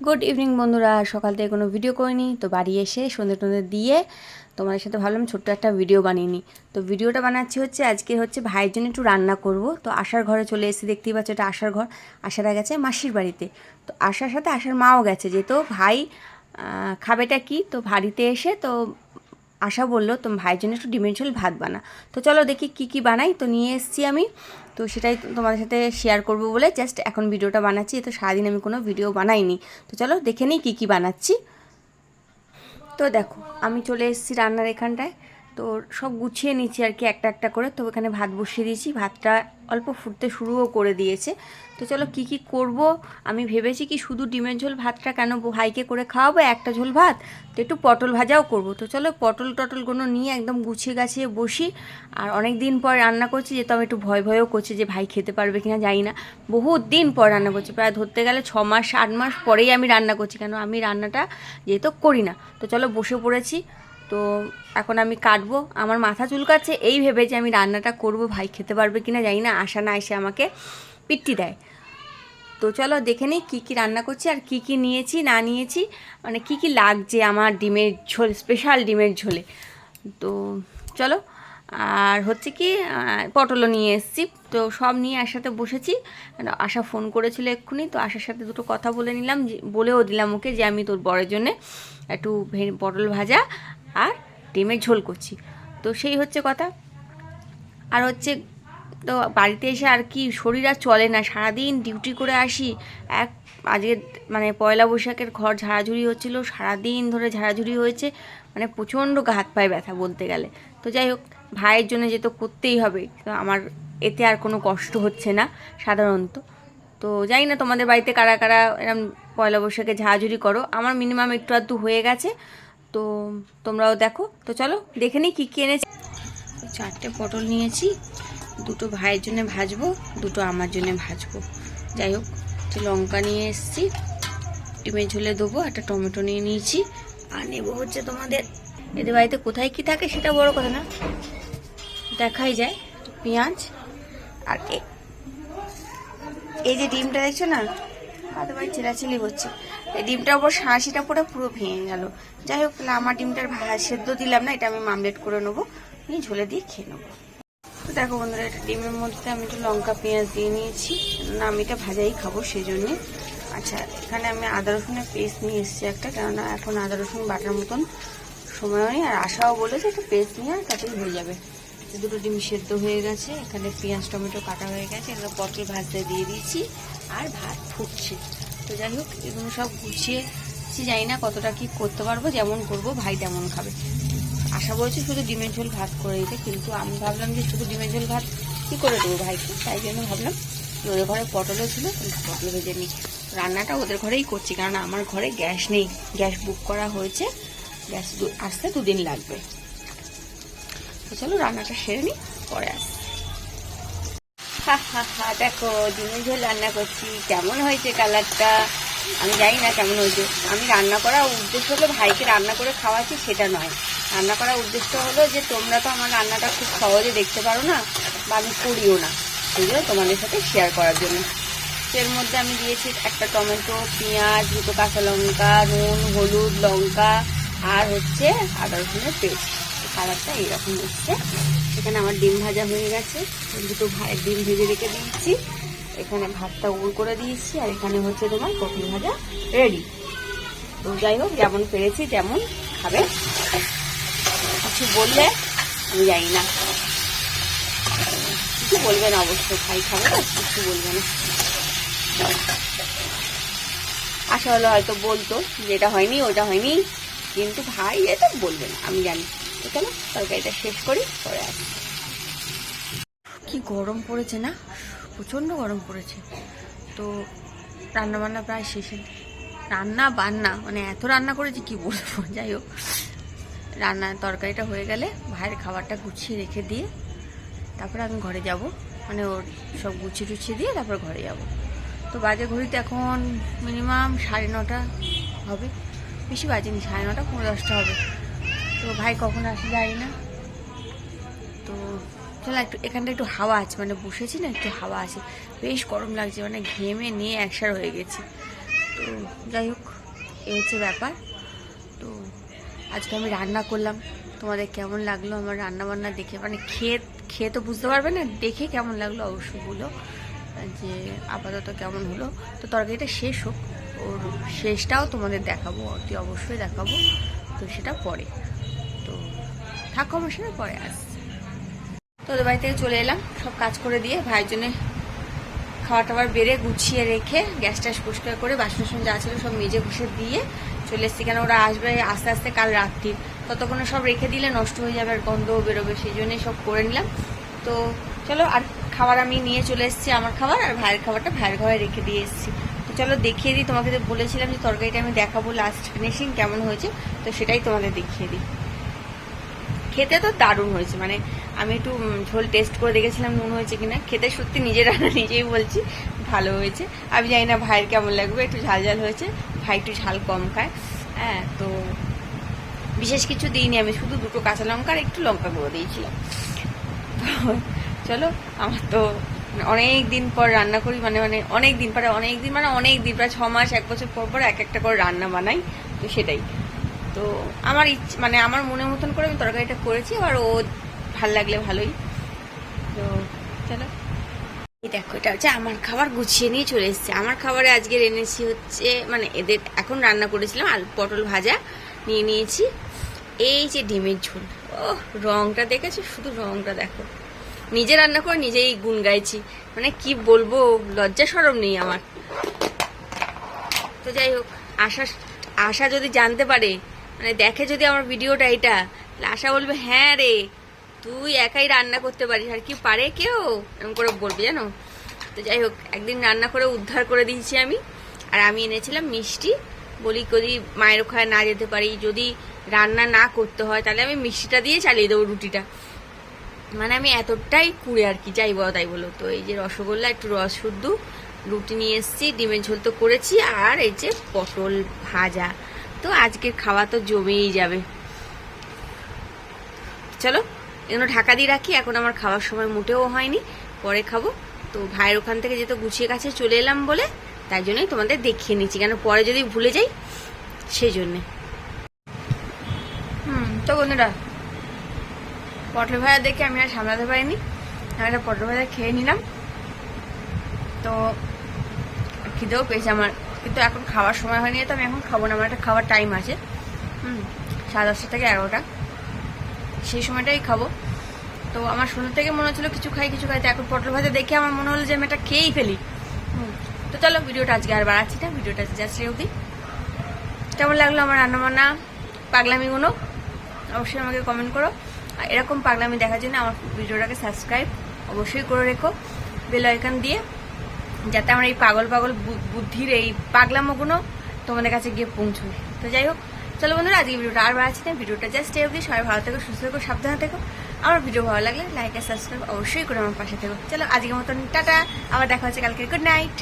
Good evening বন্ধুরা। সকাল থেকে কোনো ভিডিও করিনি, তো বাড়ি এসে সন্ধ্যে টন্ধে দিয়ে তোমাদের সাথে ভাবলাম ছোট্ট একটা ভিডিও বানিয়ে নিই। তো ভিডিওটা বানাচ্ছি হচ্ছে, আজকে হচ্ছে ভাইয়ের জন্য একটু রান্না করব। তো আশার ঘরে চলে এসে দেখতেই পাচ্ছ এটা আশার ঘর। আশারা গেছে মাসির বাড়িতে। তো আশার সাথে আশার মাও গেছে, যেহেতু ভাই খাবেটা কি? তো বাড়িতে এসে তো আশা বলল তো ভাইয়ের জন্য একটু ডিমের ঝোল, ভাত বানা। তো চলো দেখি কি কি বানাই। তো নিয়ে এসেছি আমি। তো সেটাই তোমাদের সাথে শেয়ার করব বলে জাস্ট এখন ভিডিওটা বানাচ্ছি। তো সারাদিন আমি কোনো ভিডিও বানাইনি। তো চলো দেখে নিই কী কী বানাচ্ছি। তো দেখো, আমি চলে এসেছি রান্নার এখানটায়। তো সব গুছিয়ে নিচ্ছি আর কি একটা একটা করে। তো এখানে ভাত বসিয়ে দিয়েছি। ভাতটা অল্প ফুটতে শুরুও করে দিয়েছে। তো চলো কি কি করব? আমি ভেবেছি কি শুধু ডিমের ঝোল ভাতটা কেন ভাইকে করে খাওয়াবো, একটা ঝোল ভাত? তো একটু পটল ভাজাও করব। তো চলো পটল টটলগুলো নিয়ে একদম গুছিয়ে গাছিয়ে বসি। আর অনেক দিন পর রান্না করছি, যেহেতু আমি একটু ভয় ভয়ও করছি যে ভাই খেতে পারবে কিনা জানি না। বহুত দিন পর রান্না করছি। প্রায় ধরতে গেলে ছ মাস, আট মাস পরেই আমি রান্না করছি। কেন আমি রান্নাটা যেহেতু করি না। তো চলো বসে পড়েছি। তো এখন আমি কাটবো। আমার মাথা চুলকাচ্ছে, এই ভেবে যে আমি রান্নাটা করব, ভাই খেতে পারবে কি না জানি না, আশা না এসে আমাকে পিট্টি দেয়। তো চলো দেখে নিই কী কী রান্না করছি আর কী কী নিয়েছি, না নিয়েছি মানে কী কী লাগছে আমার ডিমের ঝোল স্পেশাল ডিমের ঝোলে। তো চলো, আর হচ্ছে কি পটলও নিয়ে এসেছি। তো সব নিয়ে একসাথে বসেছি। আশা ফোন করেছিল এক্ষুনি, তো আশার সাথে দুটো কথা বলে নিলাম বলেও দিলাম ওকে যে আমি তোর বরের জন্যে একটু পটল ভাজা আর ডিমের ঝোল করছি। তো সেই হচ্ছে কথা। আর হচ্ছে তো বাড়িতে এসে আর কি শরীর আর চলে না। সারাদিন ডিউটি করে আসি, এক আজকে মানে পয়লা বৈশাখের ঘর ঝাড়াঝুড়ি হচ্ছিল, সারাদিন ধরে ঝাড়াঝুড়ি হয়েছে মানে প্রচণ্ড হাত পায়ে ব্যথা বলতে গেলে। তো যাই হোক, ভাইয়ের জন্য যে তো করতেই হবে, তো আমার এতে আর কোনো কষ্ট হচ্ছে না সাধারণত। তো জানি না, তোমাদের বাড়িতে কারা কারা এরম পয়লা বৈশাখে ঝাড়াঝুড়ি করো? আমার মিনিমাম একটু আধটু হয়ে গেছে। তো তোমরাও দেখো। তো চলো, দেখে নিই কী কী এনেছি। চারটে পটল নিয়েছি, দুটো ভাইয়ের জন্য ভাজবো, দুটো আমার জন্য ভাজবো। যাই হোক লঙ্কা নিয়ে এসেছি, ডিমের ঝোলে দেবো, একটা টমেটো নিয়ে নিয়েছি, আর নেব হচ্ছে তোমাদের। এদের বাড়িতে কোথায় কি থাকে সেটা বড় কথা না। দেখাই যায়, পেঁয়াজ আর এই যে ডিমটা দেখছ না? আমাদের বাড়ি ছেলাছেলি হচ্ছে। ডিমটার উপর সাঁড়াশিটা পরে পুরো ভেঙে গেল। যাই হোক, তাহলে আমার ডিমটার সেদ্ধ দিলাম না, এটা আমি মামলেট করে নেব। নিয়ে ঝোলে দিয়ে খেয়ে নেব। তো দেখো বন্ধুরা, এটা ডিমের মধ্যে আমি একটু লঙ্কা, পেঁয়াজ দিয়ে নিয়েছি। না আমি এটা ভাজাই খাব সেই জন্যে আচ্ছা এখানে আমি আদা, রসুনের পেস্ট নিয়ে এসেছি একটা, কেননা এখন আদা, রসুন বাটার মতন সময় নেই আর আশাও বলেছে একটু পেস্ট নিয়ে আর তাতেই হয়ে যাবে। দুটো ডিম সেদ্ধ হয়ে গেছে। এখানে পেঁয়াজ, টমেটো কাটা হয়ে গেছে। এগুলো পটল ভাজতে দিয়ে দিয়েছি। আর ভাত ফুটছে। তো যাই হোক, এগুলো সব গুছিয়ে জানি না কতটা কি করতে পারব, যেমন করব, ভাই তেমন খাবে। আশা বলছি শুধু ডিমের ঝোল ভাত করে দিতে, কিন্তু আমি ভাবলাম যে শুধু ডিমের ঝোল ভাত কী করে দেবো ভাইকে? তাই জন্য ভাবলাম যে ওদের ঘরে পটলও ছিল পটল ভেজে নিই। রান্নাটা ওদের ঘরেই করছি, কারণ আমার ঘরে গ্যাস নেই। গ্যাস বুক করা হয়েছে, গ্যাস আসতে দুদিন লাগবে। তো চলো রান্নাটা সেরে নিই, পরে আস হা হা হা, দেখো, ডিমের ঝোল রান্না করছি। কেমন হয়েছে কালারটা? আমি জানি না কেমন হয়েছে। আমি রান্না করার উদ্দেশ্য হলো ভাইকে রান্না করে খাওয়াচ্ছি, সেটা নয়। রান্না করার উদ্দেশ্য হলো যে, তোমরা তো আমার রান্নাটা খুব সহজে দেখতে পারো না বা আমি করিও না। জন্য তোমাদের সাথে শেয়ার করার জন্য। এর মধ্যে আমি দিয়েছি একটা টমেটো, পেঁয়াজ, দুটো কাঁচা লঙ্কা, নুন, হলুদ, লঙ্কা, আর হচ্ছে আদা রসুনের পেস্ট। কালারটা এইরকম হচ্ছে। এখানে আমার ডিম ভাজা হয়ে গেছে। দুটো ডিম ভেজে রেখে দিয়েছি। এখানে ভাতটা উল করে দিয়েছি আর এখানে হচ্ছে তোমার পটল ভাজা রেডি। তো যাই হোক, যেমন পেরেছি তেমন খাবে। কিছু বললে? আমি জানি না। কিছু বলবে না অবশ্যই খাই খাবে না, কিছু বলবে না। আশা হলো হয়তো বলতো যেটা হয়নি, ওটা হয়নি। কিন্তু ভাই, এটা বলবে না, আমি জানি। চলো, তরকারিটা শেষ করি, পরে আসি কি গরম পড়েছে না? প্রচণ্ড গরম পড়েছে। তো রান্না বান্না প্রায় শেষে। রান্না, বান্না মানে এত রান্না করেছি কি বলব? যাই হোক। রান্না, তরকারিটা হয়ে গেলে ভাইয়ের খাবারটা গুছিয়ে রেখে দিয়ে তারপরে আমি ঘরে যাব। মানে ওর সব গুছিয়ে টুছিয়ে দিয়ে তারপর ঘরে যাব। তো বাজে ঘড়িতে এখন মিনিমাম সাড়ে নটা হবে। বেশি বাজেনি, সাড়ে নটা পনেরো দশটা হবে। তো ভাই কখন আসে জানি না। তো চলো একটু, এখানটা একটু হাওয়া আছে মানে বসেছি না, একটু হাওয়া আছে। বেশ গরম লাগছে মানে ঘেমে নিয়ে একসার হয়ে গেছি। তো যাই হোক, এ হচ্ছে ব্যাপার। তো আজকে আমি রান্না করলাম। তোমাদের কেমন লাগল আমার রান্না বান্না দেখে? মানে খেয়ে খেয়ে তো বুঝতে পারবে না, দেখে কেমন লাগল অবশ্যই বলো। যে আপাতত কেমন হলো? তো তরকারিটা শেষ হোক, ওর শেষটাও তোমাদের দেখাবো, অতি অবশ্যই দেখাবো। তো সেটা পরে। তো আমার সাথে পরে আস তোদের বাড়ি থেকে চলে এলাম, সব কাজ করে দিয়ে ভাইয়ের জন্য খাবার টাবার বেড়ে গুছিয়ে রেখে গ্যাস ট্যাস পরিষ্কার করে বাসন টাসন যা ছিল সব মেজে ঘষে দিয়ে চলে এসছি। কেন ওরা আসবে আস্তে আস্তে কাল রাত্রি। ততক্ষণে সব রেখে দিলে নষ্ট হয়ে যাবে আর গন্ধও বেরোবে, সেই জন্যই সব করে নিলাম। তো চলো, আর খাবার আমি নিয়ে চলে এসেছি আমার খাবার, আর ভাইয়ের খাবারটা ভাইয়ের ঘরে রেখে দিয়ে এসেছি। তো চলো দেখিয়ে দিই, তোমাকে তো বলেছিলাম যে তরকারিটা আমি দেখাবো লাস্ট ফিনিশিং কেমন হয়েছে, তো সেটাই তোমাদের দেখিয়ে দিই। খেতে তো দারুণ হয়েছে। মানে আমি একটু ঝোল টেস্ট করে দেখেছিলাম, নুন হয়েছে কিনা। খেতে সত্যি নিজের রান্না নিজেই বলছি, ভালো হয়েছে। আমি জানি না ভাইয়ের কেমন লাগবে, একটু ঝাল ঝাল হয়েছে, ভাই একটু ঝাল কম খায়। হ্যাঁ তো বিশেষ কিছু দিইনি আমি, শুধু দুটো কাঁচা লঙ্কা আর একটু লঙ্কা গুঁড়ো দিয়েছিলাম। চলো, আমার তো অনেক দিন পর রান্না করি মানে মানে অনেক দিন পরে, অনেক দিন মানে অনেক দিন, প্রায় ছ মাস, এক বছর পর পর এক একটা করে রান্না বানাই, তো সেটাই। তো আমার ইচ্ছে মানে আমার মনের মতন করে আমি তরকারিটা করেছি আর ও ভালো লাগলে ভালোই। তো চলো। এই দেখো, এটা হচ্ছে আমার খাবার গুছিয়ে নিয়ে চলে এসেছে। আমার খাবারে আজকে এনেছি হচ্ছে মানে এদের এখন রান্না করেছিলাম আলু পটল ভাজা নিয়ে নিয়েছি। এই যে ডিমের ঝোল ও রংটা দেখেছ? শুধু রংটা দেখো। নিজে রান্না করে নিজেই গুন গাইছি। মানে কি বলব, লজ্জা সরম নেই আমার। তো যাই হোক, আশা আশা যদি জানতে পারে মানে দেখে যদি আমার ভিডিওটা এটা আশা বলবে হ্যাঁ রে, তুই একাই রান্না করতে পারিস, আর কি পারে কেউ? এরকম করে বলবে, জানো? তো যাই হোক, একদিন রান্না করে উদ্ধার করে দিয়েছি আমি। আর আমি এনেছিলাম মিষ্টি। বলি, যদি মায়ের ওখানে না যেতে পারি, যদি রান্না না করতে হয়, তাহলে আমি মিষ্টিটা দিয়ে চালিয়ে দেবো রুটিটা। মানে আমি এতটাই কুড়ে আর কি, যাই বলো তাই বলো। তো এই যে রসগোল্লা, একটু রস শুদ্ধ, রুটি নিয়ে এসেছি, ডিমের ঝোল তো করেছি, আর এই যে পটল ভাজা। তো আজকের খাওয়া তো জমেই যাবে। চলো, এগুলো ঢাকা দিয়ে রাখি, এখন আমার খাওয়ার সময় মোটেও হয়নি, পরে খাব। তো ভাইয়ের ওখান থেকে যেহেতু গুছিয়ে কাছে চলে এলাম বলে, তাই জন্যই তোমাদের দেখিয়ে নিচ্ছি, কেন পরে যদি ভুলে যাই, সেই জন্যে। হুম, তো বন্ধুরা, পটল ভাজা দেখে আমি আর সামলাতে পারিনি, আমি একটা পটল ভাজা খেয়ে নিলাম। তো খিদেও পেয়েছে আমার। কিন্তু এখন খাওয়ার সময় হয়নি, তো আমি এখন খাব না। আমার একটা খাওয়ার টাইম আছে। হুম, সাড়ে দশটা থেকে এগারোটা। সেই সময়টাই খাব। তো আমার শুরু থেকে মনে হচ্ছিল কিছু খাই কিছু খাই। তো এখন পটল ভাজা দেখে আমার মনে হলো যে আমি এটা খেয়েই ফেলি। তো চলো ভিডিওটা আজকে আর বাড়াচ্ছি না। ভিডিওটা জাস্ট অবধি। কেমন লাগল আমার রান্নাবান্না? পাগলামিগুলো অবশ্যই আমাকে কমেন্ট করো। আর এরকম পাগলামি দেখার জন্য আমার ভিডিওটাকে সাবস্ক্রাইব অবশ্যই করে রেখো। বেল আইকন দিয়ে যাতে আমার এই পাগল পাগল বুদ্ধির এই পাগলামোগুলো তোমাদের কাছে গিয়ে পৌঁছবে তো যাই হোক, চলো বন্ধুরা, আজকে ভিডিওটা আর বাড়াচ্ছি না। ভিডিওটা জাস্ট অবধি। সবাই ভালো থেকো, সুস্থ থেকো, সাবধানে থেকো। আমার ভিডিও ভালো লাগলে লাইক আর সাবস্ক্রাইব অবশ্যই করে আমার পাশে থেকো। চলো আজকের মতন, টাটা। আবার দেখা হচ্ছে কালকে। Good night